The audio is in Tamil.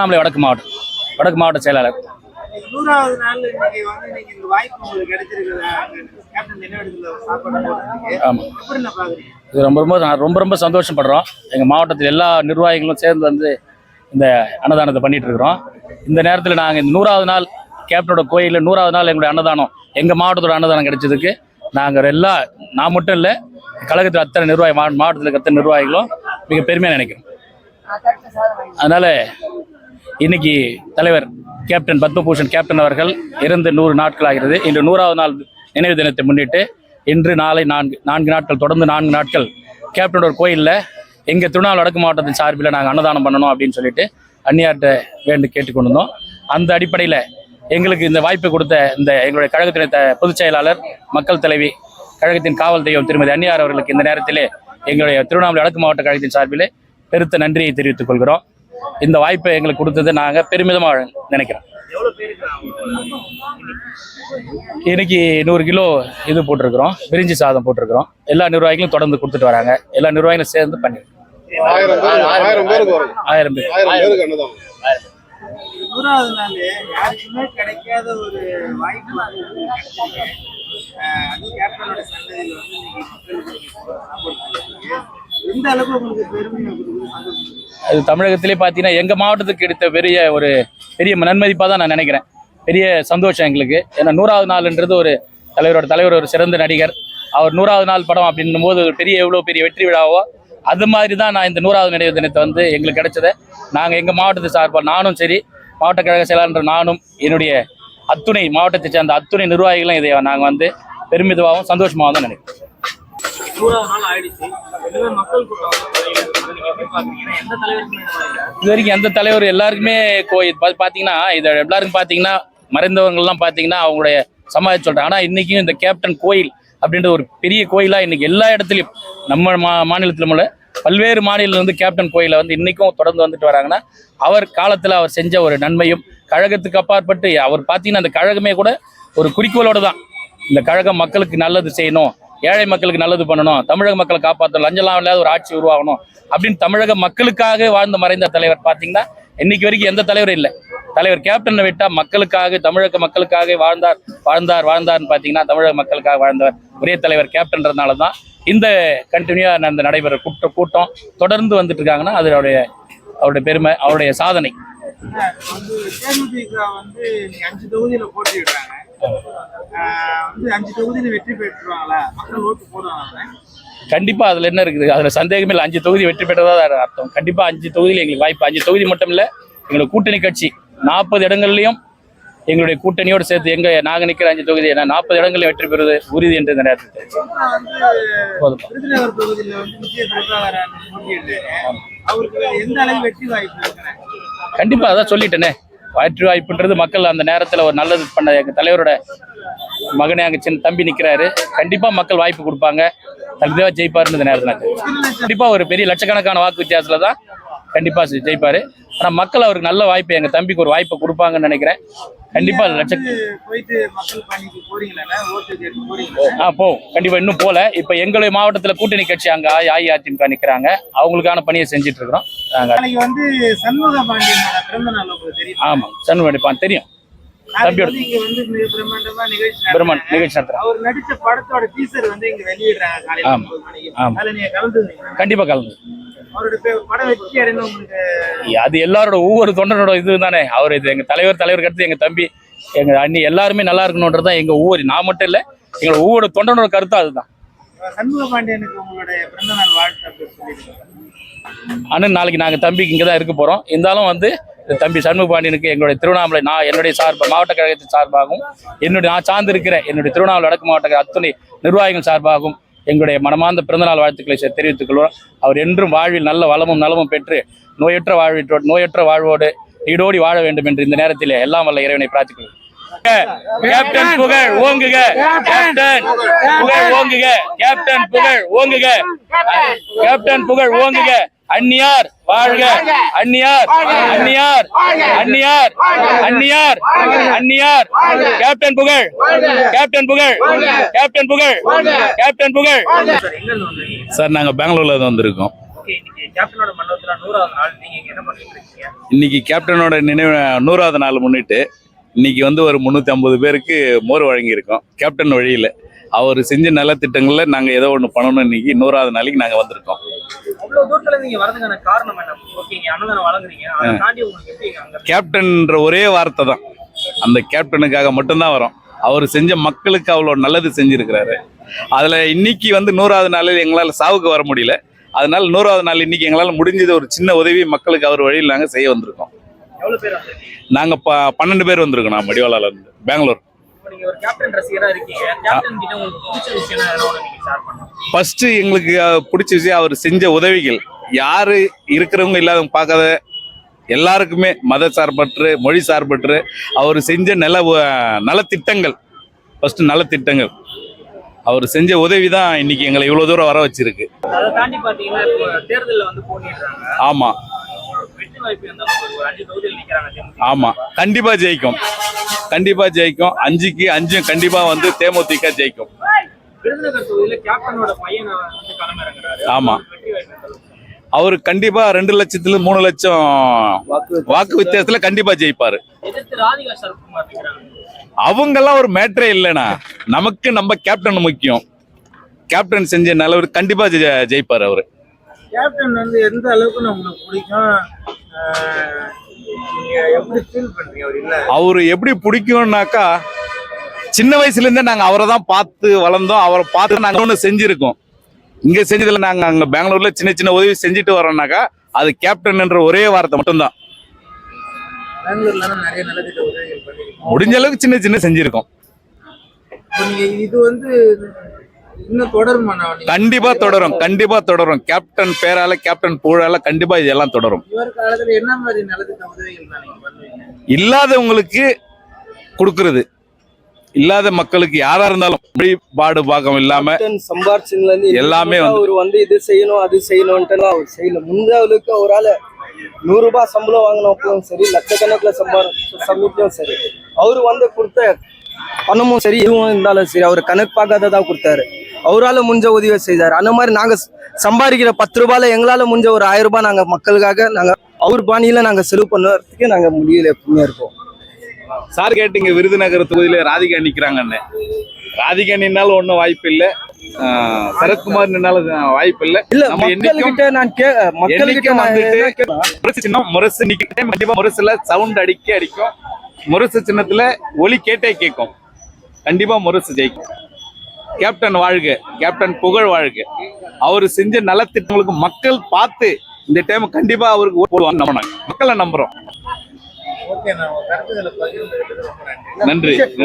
திருவண்ணாமலை வடக்கு மாவட்டம் வடக்கு மாவட்ட செயலாளர். நூறாவது நாள் இன்னைக்கு வந்து நீங்க இந்த வாய்ப்பு உங்களுக்கு கிடைச்சிருக்குது? கேப்டன் நினைவிடத்துல சாப்பாடு போடுறதுக்கு ஆமாம் இது ரொம்ப ரொம்ப நான் ரொம்ப ரொம்ப சந்தோஷப்படுறோம். எங்கள் மாவட்டத்தில் எல்லா நிர்வாகிகளும் சேர்ந்து வந்து இந்த அன்னதானத்தை பண்ணிட்டு இருக்கிறோம். இந்த நேரத்தில் நாங்கள் இந்த நூறாவது நாள் கேப்டனோட கோயிலில் நூறாவது நாள் எங்களுடைய அன்னதானம் எங்கள் மாவட்டத்தோட அன்னதானம் கிடைச்சதுக்கு நாங்கள் எல்லா நான் மட்டும் இல்லை கழகத்தில் அத்தனை நிர்வாகி மா மாவட்டத்தில் இருக்க அத்தனை நிர்வாகிகளும் மிக பெருமையாக நினைக்கிறோம். அதனால் இன்னைக்கு தலைவர் கேப்டன் பத்மபூஷன் கேப்டன் அவர்கள் இறந்து நூறு நாட்கள் ஆகிறது இன்று நூறாவது நாள் நினைவு தினத்தை முன்னிட்டு இன்று நாளை நான்கு நான்கு நாட்கள் தொடர்ந்து நான்கு நாட்கள் கேப்டனோட கோயிலில் எங்கள் திருநாள் வடக்கு மாவட்டத்தின் சார்பில் நாங்கள் அன்னதானம் பண்ணணும் அப்படின்னு சொல்லிட்டு அந்நியார்கிட்ட வேண்டு கேட்டுக்கொண்டு வந்தோம் அந்த அடிப்படையில் எங்களுக்கு இந்த வாய்ப்பு கொடுத்த இந்த எங்களுடைய கழகத்தின் த- பொதுச் செயலாளர் மக்கள் தலைவி கழகத்தின் காவல் தெய்வம் திருமதி அந்நியார் அவர்களுக்கு இந்த நேரத்திலே எங்களுடைய திருவண்ணாமலை வடக்கு மாவட்ட கழகத்தின் சார்பிலே பெருத்த நன்றியை தெரிவித்துக் கொள்கிறோம். இந்த வாய்ப்பை எங்களுக்கு கொடுத்தது நாங்கள் பெருமிதமாக நினைக்கிறோம். இன்னைக்கு நூறு கிலோ இது போட்டிருக்கிறோம். பிரிஞ்சி சாதம் போட்டிருக்கிறோம். எல்லா நிர்வாகிகளும் தொடர்ந்து கொடுத்துட்டு வராங்க. எல்லா நிர்வாகிகளும் சேர்ந்து பண்ணி ஆயிரம் பேர். நூறாவது நாள் யாருக்குமே கிடைக்காத ஒரு வாய்ப்பு கேப்டனோட வந்து எந்த அளவுக்கு அது தமிழகத்திலே பார்த்தீங்கன்னா எங்கள் மாவட்டத்துக்கு எடுத்த பெரிய ஒரு பெரிய நன்மதிப்பாக தான் நான் நினைக்கிறேன். பெரிய சந்தோஷம் எங்களுக்கு. ஏன்னா நூறாவது நாள்ன்றது ஒரு தலைவரோட தலைவர் ஒரு சிறந்த நடிகர். அவர் நூறாவது நாள் படம் அப்படின்னும் போது ஒரு பெரிய எவ்வளோ பெரிய வெற்றி விழாவோ அது மாதிரி தான் நான் இந்த நூறாவது நினைவு தினத்தை வந்து எங்களுக்கு கிடைச்சதை. நாங்கள் எங்கள் மாவட்டத்து சார்பாக நானும் சரி மாவட்ட கழக செயலாளர் நானும் என்னுடைய அத்துணை மாவட்டத்தை சேர்ந்த அத்துணை நிர்வாகிகளும் இதை நாங்கள் வந்து பெருமிதமாகவும் சந்தோஷமாகவும் தான் நினைக்கிறோம். நூறாவது நாள் ஆயிடுச்சு. மக்கள் எந்த இது வரைக்கும் எந்த தலைவர் எல்லாருக்குமே கோயில். பார்த்தீங்கன்னா இது எல்லாருக்கும் பார்த்தீங்கன்னா மறைந்தவங்கள்லாம் பார்த்தீங்கன்னா அவங்களுடைய சமாதி சொல்கிறாங்க ஆனால் இன்றைக்கும் இந்த கேப்டன் கோயில் அப்படின்ற ஒரு பெரிய கோயிலாக இன்னைக்கு எல்லா இடத்துலையும் நம்ம மா மாநிலத்திலும் பல்வேறு மாநிலம் கேப்டன் கோயிலை வந்து இன்றைக்கும் தொடர்ந்து வந்துட்டு வராங்கன்னா அவர் காலத்தில் அவர் செஞ்ச ஒரு நன்மையும் கழகத்துக்கு அப்பாற்பட்டு அவர் பார்த்தீங்கன்னா அந்த கழகமே கூட ஒரு குறிக்கோளோடு தான். இந்த கழகம் மக்களுக்கு நல்லது செய்யணும். ஏழை மக்களுக்கு நல்லது பண்ணணும் தமிழக மக்களை காப்பாற்றணும் லஞ்சலாம் இல்லாத ஒரு ஆட்சி உருவாகணும் அப்படின்னு தமிழக மக்களுக்காக வாழ்ந்து மறைந்த தலைவர் பார்த்தீங்கன்னா இன்னைக்கு வரைக்கும் எந்த தலைவரும் இல்லை. தலைவர் கேப்டனை விட்டால் மக்களுக்காக தமிழக மக்களுக்காக வாழ்ந்தார் வாழ்ந்தார் வாழ்ந்தார்னு பார்த்தீங்கன்னா தமிழக மக்களுக்காக வாழ்ந்தவர் ஒரே தலைவர் கேப்டன்றதுனால தான் இந்த கண்டினியூவாக அந்த நடைபெற கூட்ட கூட்டம் தொடர்ந்து வந்துட்டு இருக்காங்கன்னா அது அவருடைய அவருடைய பெருமை அவருடைய சாதனை. வந்து தேமுதிக வந்து அஞ்சு தொகுதியில் போட்டியிடுறாங்க. வந்து அஞ்சு தொகுதியில வெற்றி பெற்றுருவாங்களா? மக்கள் ஓட்டு போடுவாங்க கண்டிப்பா அதுல என்ன இருக்குது? அதுல சந்தேகமே இல்லை. அஞ்சு தொகுதி வெற்றி பெற்றதா தான் அர்த்தம். கண்டிப்பா அஞ்சு தொகுதியில் எங்களுக்கு வாய்ப்பு. அஞ்சு தொகுதி மட்டும் இல்ல எங்களுடைய கூட்டணி கட்சி நாற்பது இடங்கள்லயும் எங்களுடைய கூட்டணியோடு சேர்த்து எங்க நாங்க நிக்கிற அஞ்சு தொகுதி நாற்பது இடங்களில் வெற்றி பெறுவது உறுதி என்று இந்த நேரத்தில் கண்டிப்பா அதான் சொல்லிட்டேனே. வயிற்று வாய்ப்புன்றது மக்கள் அந்த நேரத்தில் ஒரு நல்லது பண்ண எங்கள் தலைவரோட மகனே அங்கே சின்ன தம்பி நிற்கிறாரு கண்டிப்பாக மக்கள் வாய்ப்பு கொடுப்பாங்க. தகுதியாக ஜெயிப்பாருன்னு இந்த நேரத்தில். கண்டிப்பாக ஒரு பெரிய லட்சக்கணக்கான வாக்கு வித்தியாசத்தில் தான் கண்டிப்பா ஜெ- ஜெயிப்பாரு. ஆனா மக்கள் அவருக்கு நல்ல வாய்ப்பு எங்க தம்பிக்கு ஒரு வாய்ப்பை கொடுப்பாங்கன்னு நினைக்கிறேன். கண்டிப்பா லட்ச வந்து போயிட்டு மக்கள் பணிக்கு போறீங்களா ஓட்டு கேட்டு போறீங்களா? ஆ போ. கண்டிப்பா இன்னும் போல. இப்ப எங்களுடைய மாவட்டத்துல கூட்டணி கட்சி அங்க அஇஅதிமுக நிக்கிறாங்க. அவங்களுக்கான பணியை செஞ்சுட்டு இருக்கிறோம். நாங்க நாளைக்கு வந்து சண்முக பாண்டியனோட பிறந்த நாள் உங்களுக்கு தெரியும். பிரம்மன் நிகழ்ச்சி அவர் நடிச்ச படத்தோட டீசர் வந்து இங்க வெளியிடுறாங்க கண்டிப்பா கலந்து. அது எல்லாரோட ஒவ்வொரு தொண்டனோட இது தானே. அவர் இது எங்க தலைவர் தலைவருக்கு அடுத்து எங்க தம்பி எங்க அண்ணி எல்லாருமே நல்லா இருக்கணுன்றது தான் எங்க ஒவ்வொரு நான் மட்டும் இல்ல எங்களோட ஒவ்வொரு தொண்டனோட கருத்து அதுதான். அண்ணன் நாளைக்கு நாங்க தம்பிக்கு இங்க தான் இருக்க போறோம். இருந்தாலும் வந்து தம்பி சண்முகபாண்டியனுக்கு எங்களுடைய திருவண்ணாமலை நான் என்னுடைய சார்பாக மாவட்ட கழகத்தின் சார்பாகவும் என்னுடைய நான் சார்ந்திருக்கிற என்னுடைய திருவண்ணாமலை வடக்கு மாவட்ட கழக அத்துணை நிர்வாகிகள் சார்பாகவும் எங்களுடைய மனமார்ந்த பிறந்தநாள் வாழ்த்துக்களை தெரிவித்துக் கொள்வோம் அவர் என்றும் வாழ்வில் நல்ல வளமும் நலமும் பெற்று நோயற்ற வாழ்விற்றோ நோயற்ற வாழ்வோடு ஈடோடி வாழ வேண்டும் என்று இந்த நேரத்தில் எல்லாம் வல்ல இறைவனை பிரார்த்திக்கிறோம். கேப்டன் புகழ் ஓங்குக. கேப்டன் புகழ் ஓங்குக. கேப்டன் புகழ் ஓங்குக. கேப்டன் புகழ் ஓங்குக. அந்நியார் வாழ்க. அந்நியார் அந்நியார் அந்நியார் அந்நியார் அந்நியார். கேப்டன் புகழ். கேப்டன் புகழ். கேப்டன் புகழ். கேப்டன் புகழ். சார் எங்க இருந்து வந்தீங்க? சார் நாங்கள் பெங்களூர்ல இருந்து வந்திருக்கோம். நீங்க இன்னைக்கு கேப்டனோட நினைவு நூறாவது நாள் முன்னிட்டு இன்னைக்கு வந்து ஒரு முந்நூற்றி ஐம்பது பேருக்கு மோர் வழங்கியிருக்கோம். கேப்டன் வழியில். அவர் செஞ்ச நலத்திட்டங்களில் நாங்கள் ஏதோ ஒன்று பண்ணணும் இன்னைக்கு நூறாவது நாளைக்கு நாங்கள் வந்திருக்கோம். கேப்டன்ற ஒரே வார்த்தை தான். அந்த கேப்டனுக்காக மட்டும்தான் வரோம். அவர் செஞ்ச மக்களுக்கு அவ்வளோ நல்லது செஞ்சிருக்கிறாரு. அதில் இன்னைக்கு வந்து நூறாவது நாளில் எங்களால் சாவுக்கு வர முடியல. அதனால நூறாவது நாள் இன்னைக்கு எங்களால் முடிஞ்சது ஒரு சின்ன உதவி மக்களுக்கு அவர் வழியில் நாங்கள் செய்ய வந்திருக்கோம். நாங்கள் ப பன்னெண்டு பேர் வந்திருக்கோம் நான் மடிவாளாலேருந்து பெங்களூர். ஃபர்ஸ்ட் எங்களுக்கு பிடிச்ச விஷயம் அவர் செஞ்ச உதவிகள். யாரு இருக்கிறவங்க இல்லாதவங்க பார்க்காத எல்லாருக்குமே மத சார்பற்று மொழி சார்பற்று அவர் செஞ்ச நல நலத்திட்டங்கள். ஃபர்ஸ்ட் நலத்திட்டங்கள். அவர் செஞ்ச உதவி தான் இன்னைக்கு எங்களை இவ்வளோ தூரம் வர வச்சிருக்கு. அதை தாண்டி பாத்தீங்கன்னா இப்போ தேர்தல்ல வந்து போட்டிடுறாங்க ஆமா. வெற்றி வாய்ப்பு எந்த அளவுக்கு இருக்கு? ஒரு அஞ்சு தொகுதியில் நிக்கிறாங்க தேமுதிக. ஆமா கண்டிப்பா ஜெயிக்கும். கண்டிப்பா ஜெயிக்கும். அஞ்சுக்கு அஞ்சும் கண்டிப்பா வந்து தேமுதிக ஜெயிக்கும். விருதுநகர் தொகுதியில கேப்டனோட பையனை வந்து களமிறங்குறாரு. ஆமா. வெற்றி வாய்ப்பு எந்த அளவுக்கு? அவர் கண்டிப்பா ரெண்டு லட்சத்துல மூணு லட்சம் வாக்கு வித்தியாசத்துல கண்டிப்பா ஜெயிப்பாரு. அவங்கெல்லாம் ஒரு மேட்ரே இல்லைண்ணா. நமக்கு நம்ம கேப்டன் முக்கியம். கேப்டன் செஞ்ச நல்லவர் கண்டிப்பா ஜெயிப்பாரு அவரு. கேப்டன் வந்து எந்த அளவுக்கு நம்மளுக்கு பிடிக்கும்? அவர் எப்படி பிடிக்கும்னாக்கா சின்ன வயசுல இருந்தே நாங்க அவரை தான் பார்த்து வளர்ந்தோம். அவரை பார்த்து நாங்க ஒன்று செஞ்சிருக்கோம். இங்க செஞ்சதுல நாங்க அங்க பெங்களூர்ல சின்ன சின்ன உதவி செஞ்சுட்டு வரோம்னாக்கா அது கேப்டன் என்ற ஒரே வார்த்தை மட்டும்தான். முடிஞ்ச அளவுக்கு சின்ன சின்ன செஞ்சிருக்கோம். இது வந்து கண்டிப்பா தொடரும் கண்டிப்பா தொடரும். கேப்டன் பேரால கேப்டன் புகழால கண்டிப்பா இதெல்லாம் தொடரும். இல்லாதவங்களுக்கு கொடுக்கறது. இல்லாத மக்களுக்கு யாரா இருந்தாலும் மொழி பாடு பாகம் இல்லாம இது எல்லாமே அவர் வந்து இது செய்யணும் அது செய்யணும்ட்டுலாம் அவர் செய்யல. முந்த அளவுக்கு அவரால நூறு ரூபாய் சம்பளம் வாங்கினப்பவும் சரி லட்சக்கணக்கில் சம்பாரம் சமயத்திலும் சரி. அவர் வந்து கொடுத்த பணமும் சரி இதுவும் இருந்தாலும் சரி அவர் கணக்கு பார்க்காததா கொடுத்தாரு. அவரால முடிஞ்ச உதவியை செய்தார். அந்த மாதிரி நாங்க சம்பாதிக்கிற பத்து ரூபாயில எங்களால முடிஞ்ச ஒரு ஆயிரம் ரூபாய் நாங்க மக்களுக்காக நாங்க அவர் பாணியில நாங்க செலவு பண்ணுறதுக்கு நாங்க முடியல எப்பவுமே இருக்கோம். சார் கேட்டீங்க விருதுநகர் தொகுதியில ராதிகா நிக்கிறாங்கன்னு. ராதிகா நின்னாலும் ஒன்றும் வாய்ப்பு இல்லை சரத்குமார் நின்னாலும் வாய்ப்பு இல்லை இல்ல மக்கள்கிட்ட நான் கே மக்கள்கிட்ட முரசு சின்னம் முரசு நிக்கிட்டே கண்டிப்பா முரசுல சவுண்ட் அடிக்க அடிக்கும். முரசு சின்னத்துல ஒலி கேட்டே கேட்கும். கண்டிப்பா முரசு ஜெயிக்கும். கேப்டன் வாழ்க கேப்டன் புகழ் வாழ்க. அவர் செஞ்ச நலத்திட்டங்களுக்கு மக்கள் பார்த்து இந்த டைம் கண்டிப்பா அவருக்கு போடுவாங்க நம்பணும் மக்களை நன்றி நன்றி.